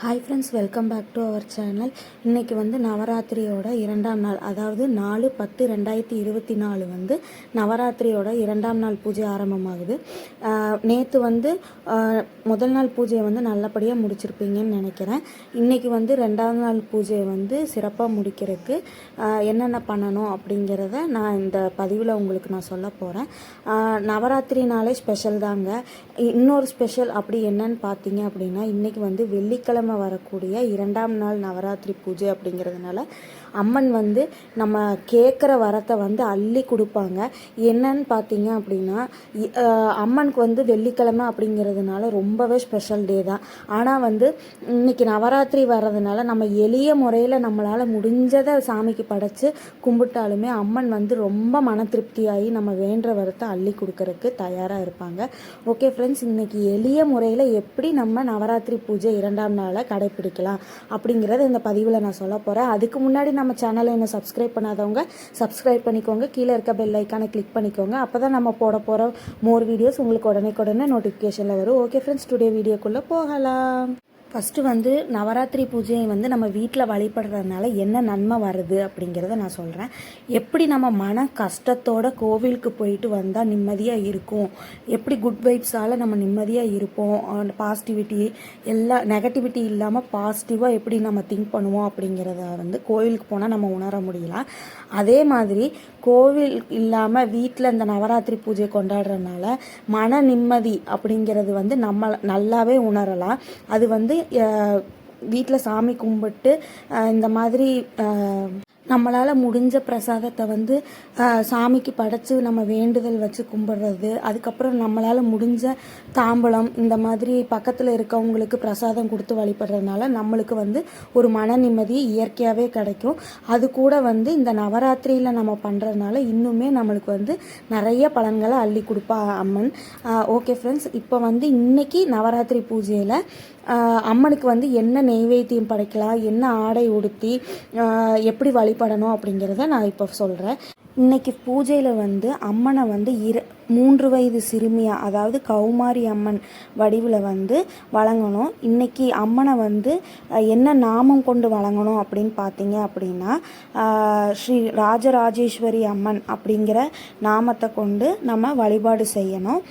Hi friends welcome back to our channel இன்றைக்கி வந்து நவராத்திரியோட இரண்டாம் நாள் அதாவது நாலு பத்து ரெண்டாயிரத்தி இருபத்தி நாலு வந்து நவராத்திரியோட இரண்டாம் நாள் பூஜை ஆரம்பமாகுது. நேற்று வந்து முதல் நாள் பூஜையை வந்து நல்லபடியாக முடிச்சிருப்பீங்கன்னு நினைக்கிறேன். இன்றைக்கி வந்து ரெண்டாம் நாள் பூஜையை வந்து சிறப்பாக முடிக்கிறதுக்கு என்னென்ன பண்ணணும் அப்படிங்கிறத நான் இந்த பதிவில் உங்களுக்கு நான் சொல்ல போகிறேன் நவராத்திரினாலே ஸ்பெஷல் தாங்க. இன்னொரு ஸ்பெஷல் அப்படி என்னன்னு பார்த்தீங்க அப்படின்னா இன்றைக்கி வந்து வெள்ளிக்கிழமை வரக்கூடிய இரண்டாம் நாள் நவராத்திரி பூஜை அப்படிங்கிறதுனால அம்மன் வந்து நம்ம கேட்குற வரத்தை வந்து அள்ளி கொடுப்பாங்க. என்னன்னு பார்த்தீங்க அப்படின்னா அம்மனுக்கு வந்து வெள்ளிக்கிழமை அப்படிங்கிறதுனால ரொம்பவே ஸ்பெஷல் டே தான். ஆனால் வந்து இன்னைக்கு நவராத்திரி வர்றதுனால நம்ம எளிய முறையில் நம்மளால் முடிஞ்சதை சாமிக்கு படைச்சு கும்பிட்டாலுமே அம்மன் வந்து ரொம்ப மன திருப்தியாகி நம்ம வேண்டுற வரத்தை அள்ளி கொடுக்கறதுக்கு தயாராக இருப்பாங்க. ஓகே ஃப்ரெண்ட்ஸ் இன்னைக்கு எளிய முறையில் எப்படி நம்ம நவராத்திரி பூஜை இரண்டாம் நாளை கடைப்பிடிக்கலாம் அப்படிங்கிறத இந்த பதிவில் நான் சொல்ல போகிறேன் அதுக்கு முன்னாடி நம்ம நம்ம சேனலை என்ன சப்ஸ்கிரைப் பண்ணாதவங்க சப்ஸ்கிரைப் பண்ணிக்கோங்க. கீழே இருக்க பெல் ஐக்கானை கிளிக் பண்ணிக்கோங்க. அப்போ தான் நம்ம போட போகிற மோர் வீடியோஸ் உங்களுக்கு உடனே உடனே நோட்டிஃபிகேஷனில் வரும். ஓகே ஃப்ரெண்ட்ஸ் டுடே வீடியோக்குள்ளே போகலாம். ஃபஸ்ட்டு வந்து நவராத்திரி பூஜையை வந்து நம்ம வீட்டில் வழிபடுறதுனால என்ன நன்மை வருது அப்படிங்கிறத நான் சொல்கிறேன் எப்படி நம்ம மன கஷ்டத்தோட கோவிலுக்கு போயிட்டு வந்தால் நிம்மதியாக இருக்கும்? எப்படி குட் வைப்ஸால் நம்ம நிம்மதியாக இருப்போம்? பாசிட்டிவிட்டி எல்லா நெகட்டிவிட்டி இல்லாமல் பாசிட்டிவாக எப்படி நம்ம திங்க் பண்ணுவோம் அப்படிங்கிறத வந்து கோவிலுக்கு போனால் நம்ம உணர முடியலாம். அதே மாதிரி கோவில் இல்லாமல் வீட்டில் இந்த நவராத்திரி பூஜை கொண்டாடுறதுனால மன நிம்மதி அப்படிங்கிறது வந்து நம்ம நல்லாவே உணரலாம். அது வந்து வீட்டில் சாமி கும்பிட்டு இந்த மாதிரி நம்மளால் முடிஞ்ச பிரசாதத்தை வந்து சாமிக்கு படைச்சி நம்ம வேண்டுதல் வச்சு கும்பிடுறது அதுக்கப்புறம் நம்மளால் முடிஞ்ச தாம்பழம் இந்த மாதிரி பக்கத்தில் இருக்கவங்களுக்கு பிரசாதம் கொடுத்து வழிபடுறதுனால நம்மளுக்கு வந்து ஒரு மன நிம்மதி இயற்கையாகவே கிடைக்கும். அது கூட வந்து இந்த நவராத்திரியில் நம்ம பண்ணுறதுனால இன்னுமே நம்மளுக்கு வந்து நிறைய பலன்களை அள்ளி கொடுப்பா அம்மன். ஓகே ஃப்ரெண்ட்ஸ் இப்போ வந்து இன்னைக்கு நவராத்திரி பூஜையில் அம்மனுக்கு வந்து என்ன நெய்வேத்தியம் படைக்கலாம் என்ன ஆடை உடுத்தி எப்படி வழி வழிபடணும் அப்படிங்கிறத நான் இப்போ சொல்கிறேன் இன்னைக்கு பூஜையில் வந்து அம்மனை வந்து இரு மூன்று வயது சிறுமியா அதாவது கௌமாரி அம்மன் வடிவில் வந்து வழங்கணும். இன்னைக்கு அம்மனை வந்து என்ன நாமம் கொண்டு வழங்கணும் அப்படின்னு பார்த்தீங்க அப்படின்னா ஸ்ரீ ராஜராஜேஸ்வரி அம்மன் அப்படிங்கிற நாமத்தை கொண்டு நம்ம வழிபாடு செய்யணும்.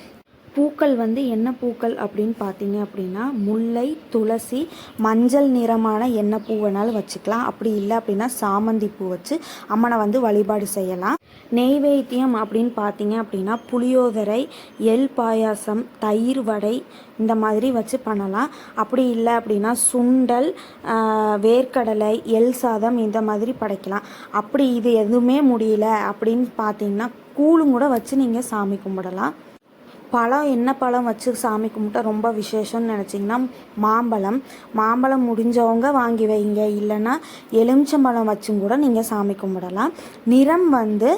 பூக்கள் வந்து என்ன பூக்கள் அப்படின்னு பார்த்தீங்க அப்படின்னா முல்லை துளசி மஞ்சள் நிறமான என்ன பூ வேணாலும் வச்சுக்கலாம். அப்படி இல்லை அப்படின்னா சாமந்தி பூ வச்சு அம்மனை வந்து வழிபாடு செய்யலாம். நெய்வேத்தியம் அப்படின்னு பார்த்தீங்க அப்படின்னா புளியோதரை எள் பாயாசம் தயிர் வடை இந்த மாதிரி வச்சு பண்ணலாம். அப்படி இல்லை அப்படின்னா சுண்டல் வேர்க்கடலை எள் சாதம் இந்த மாதிரி படைக்கலாம். அப்படி இது எதுவுமே முடியல அப்படின்னு பார்த்தீங்கன்னா கூழும் கூட வச்சு நீங்கள் சாமி கும்பிடலாம். பழம் என்ன பழம் வச்சு சாமி கும்பிட்டா ரொம்ப விசேஷம்னு நினச்சிங்கன்னா மாம்பழம். மாம்பழம் முடிஞ்சவங்க வாங்கி வைங்க. இல்லைன்னா எலுமிச்சம்பழம் வச்சும் கூட நீங்கள் சாமி கும்பிடலாம். நிறம் வந்து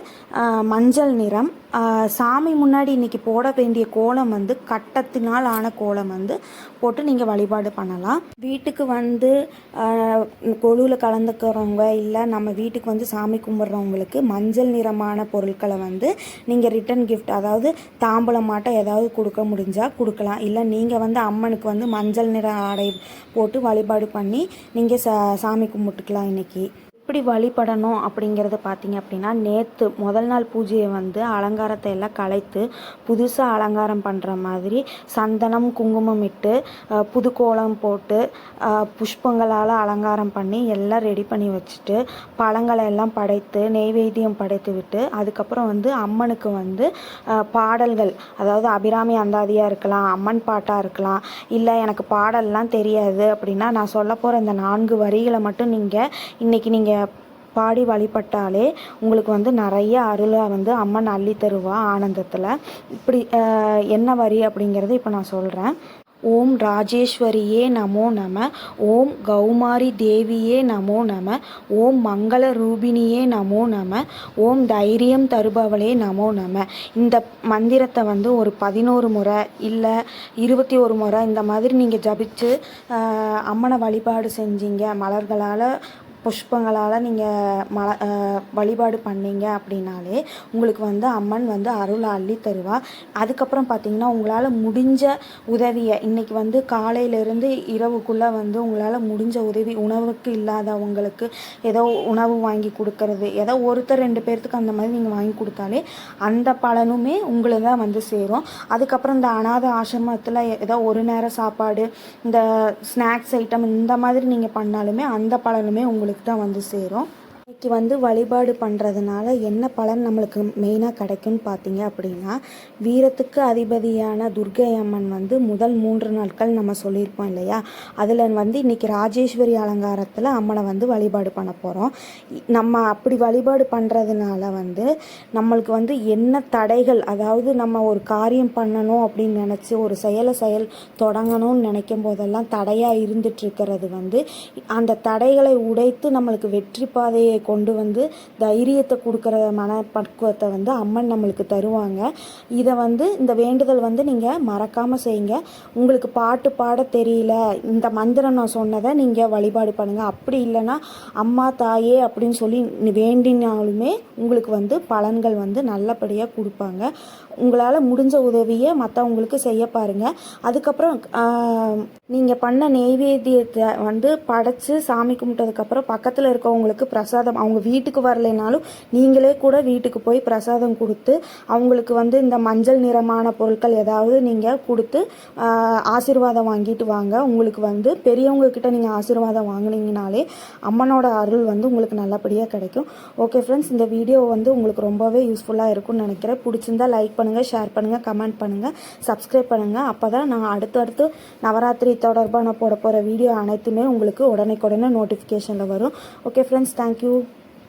மஞ்சள் நிறம் சாமி முன்னாடி இன்றைக்கி போட வேண்டிய கோலம் வந்து கட்டத்தினால் ஆன கோலம் வந்து போட்டு நீங்கள் வழிபாடு பண்ணலாம். வீட்டுக்கு வந்து கொழுவில் கலந்துக்கிறவங்க இல்லை நம்ம வீட்டுக்கு வந்து சாமி கும்பிட்றவங்களுக்கு மஞ்சள் நிறமான பொருட்களை வந்து நீங்கள் ரிட்டன் கிஃப்ட் அதாவது தாம்பூலம் ஏதாவது கொடுக்க முடிஞ்சால் கொடுக்கலாம். இல்லை நீங்கள் வந்து அம்மனுக்கு வந்து மஞ்சள் நிற ஆடை போட்டு வழிபாடு பண்ணி நீங்கள் சா சாமி கும்பிட்டுக்கலாம் இன்றைக்கி எப்படி வழிபடணும் அப்படிங்கிறத பார்த்தீங்க அப்படின்னா நேற்று முதல் நாள் பூஜையை வந்து அலங்காரத்தை எல்லாம் கலைத்து புதுசாக அலங்காரம் பண்ணுற மாதிரி சந்தனம் குங்குமம் இட்டு புது கோலம் போட்டு புஷ்பங்களால் அலங்காரம் பண்ணி எல்லாம் ரெடி பண்ணி வச்சுட்டு பழங்களை எல்லாம் படைத்து நெய்வேத்தியம் படைத்து விட்டு அதுக்கப்புறம் வந்து அம்மனுக்கு வந்து பாடல்கள். அதாவது அபிராமி அந்தாதியாக இருக்கலாம் அம்மன் பாட்டாக இருக்கலாம் இல்லை எனக்கு பாடல்லாம் தெரியாது அப்படின்னா நான் சொல்ல போகிற இந்த நான்கு வரிகளை மட்டும் நீங்கள் இன்றைக்கி நீங்கள் பாடி வழிபட்டாலே உங்களுக்கு வந்து நிறைய அருளை வந்து அம்மன் அள்ளி தருவா ஆனந்தத்தில். இப்படி என்ன வரி அப்படிங்கிறது இப்போ நான் சொல்கிறேன் ஓம் ராஜேஸ்வரியே நமோ நம ஓம் கௌமாரி தேவியே நமோ நம ஓம் மங்கள ரூபிணியே நமோ நம ஓம் தைரியம் தருபவளே நமோ நம. இந்த மந்திரத்தை வந்து ஒரு பதினோரு முறை இல்லை இருபத்தி ஒரு முறை இந்த மாதிரி நீங்கள் ஜபிச்சு அம்மனை வழிபாடு செஞ்சீங்க மலர்களால் புஷ்பங்களால் நீங்கள் மல வழிபாடு பண்ணீங்க அப்படின்னாலே உங்களுக்கு வந்து அம்மன் வந்து அருளை அள்ளி தருவா. அதுக்கப்புறம் பார்த்தீங்கன்னா உங்களால் முடிஞ்ச உதவியை இன்னைக்கு வந்து காலையிலேருந்து இரவுக்குள்ளே வந்து உங்களால் முடிஞ்ச உதவி உணவுக்கு இல்லாதவங்களுக்கு ஏதோ உணவு வாங்கி கொடுக்கறது ஏதோ ஒருத்தர் ரெண்டு பேர்த்துக்கு அந்த மாதிரி நீங்கள் வாங்கி கொடுத்தாலே அந்த பலனுமே உங்களை தான் வந்து சேரும். அதுக்கப்புறம் இந்த அனாத ஆசிரமத்தில் ஏதோ ஒரு நேரம் சாப்பாடு இந்த ஸ்நாக்ஸ் ஐட்டம் இந்த மாதிரி நீங்கள் பண்ணாலுமே அந்த பலனுமே உங்களுக்கு தான் வந்து சேரும். இன்னைக்கு வந்து வழிபாடு பண்ணுறதுனால என்ன பலன் நம்மளுக்கு மெயினாக கிடைக்கும்னு பார்த்தீங்க அப்படின்னா வீரத்துக்கு அதிபதியான துர்க்கை அம்மன் வந்து முதல் மூன்று நாட்கள் நம்ம சொல்லியிருப்போம் இல்லையா? அதில் வந்து இன்னைக்கு ராஜேஸ்வரி அலங்காரத்தில் அம்மனை வந்து வழிபாடு பண்ண போகிறோம் நம்ம அப்படி வழிபாடு பண்ணுறதுனால வந்து நம்மளுக்கு வந்து என்ன தடைகள் அதாவது நம்ம ஒரு காரியம் பண்ணணும் அப்படின்னு நினச்சி ஒரு செயலை செயல் தொடங்கணும்னு நினைக்கும் போதெல்லாம் தடையாக இருந்துட்டு இருக்கிறது வந்து அந்த தடைகளை உடைத்து நம்மளுக்கு வெற்றி பாதையை கொண்டு வந்து தைரியத்தை கொடுக்குற மனப்பக்குவத்தை வந்து அம்மன் நம்மளுக்கு தருவாங்க. இதை வந்து இந்த வேண்டுதல் வந்து நீங்கள் மறக்காமல் செய்யுங்க. உங்களுக்கு பாட்டு பாட தெரியல இந்த மந்திரம் நான் சொன்னதை நீங்கள் வழிபாடு பண்ணுங்கள் அப்படி இல்லைன்னா அம்மா தாயே அப்படின்னு சொல்லி வேண்டினாலுமே உங்களுக்கு வந்து பலன்கள் வந்து நல்லபடியாக கொடுப்பாங்க. உங்களால் முடிஞ்ச உதவியை மற்றவங்களுக்கு செய்ய பாருங்கள் அதுக்கப்புறம் நீங்கள் பண்ண நெய்வேத்தியத்தை வந்து படைச்சு சாமி கும்பிட்டதுக்கப்புறம் பக்கத்தில் இருக்கவங்களுக்கு பிரசாதம் அவங்க வீட்டுக்கு வரலைனாலும் நீங்களே கூட வீட்டுக்கு போய் பிரசாதம் கொடுத்து அவங்களுக்கு வந்து இந்த மஞ்சள் நிறமான பொருட்கள் ஏதாவது நீங்கள் கொடுத்து ஆசீர்வாதம் வாங்கிட்டு வாங்க. உங்களுக்கு வந்து பெரியவங்க கிட்ட நீங்கள் ஆசீர்வாதம் வாங்கினீங்கனாலே அம்மனோட அருள் வந்து உங்களுக்கு நல்லபடியாக கிடைக்கும். ஓகே ஃப்ரெண்ட்ஸ் இந்த வீடியோ வந்து உங்களுக்கு ரொம்பவே யூஸ்ஃபுல்லாக இருக்கும்னு நினைக்கிறேன். பிடிச்சிருந்தா லைக் பண்ணுங்கள் ஷேர் பண்ணுங்கள் கமெண்ட் பண்ணுங்கள் சப்ஸ்கிரைப் பண்ணுங்கள் அப்போ தான் நான் அடுத்தடுத்து நவராத்திரி தொடர்பாக நான் போட போகிற வீடியோ அனைத்துமே உங்களுக்கு உடனே நோட்டிஃபிகேஷனில் வரும். Okay friends thank you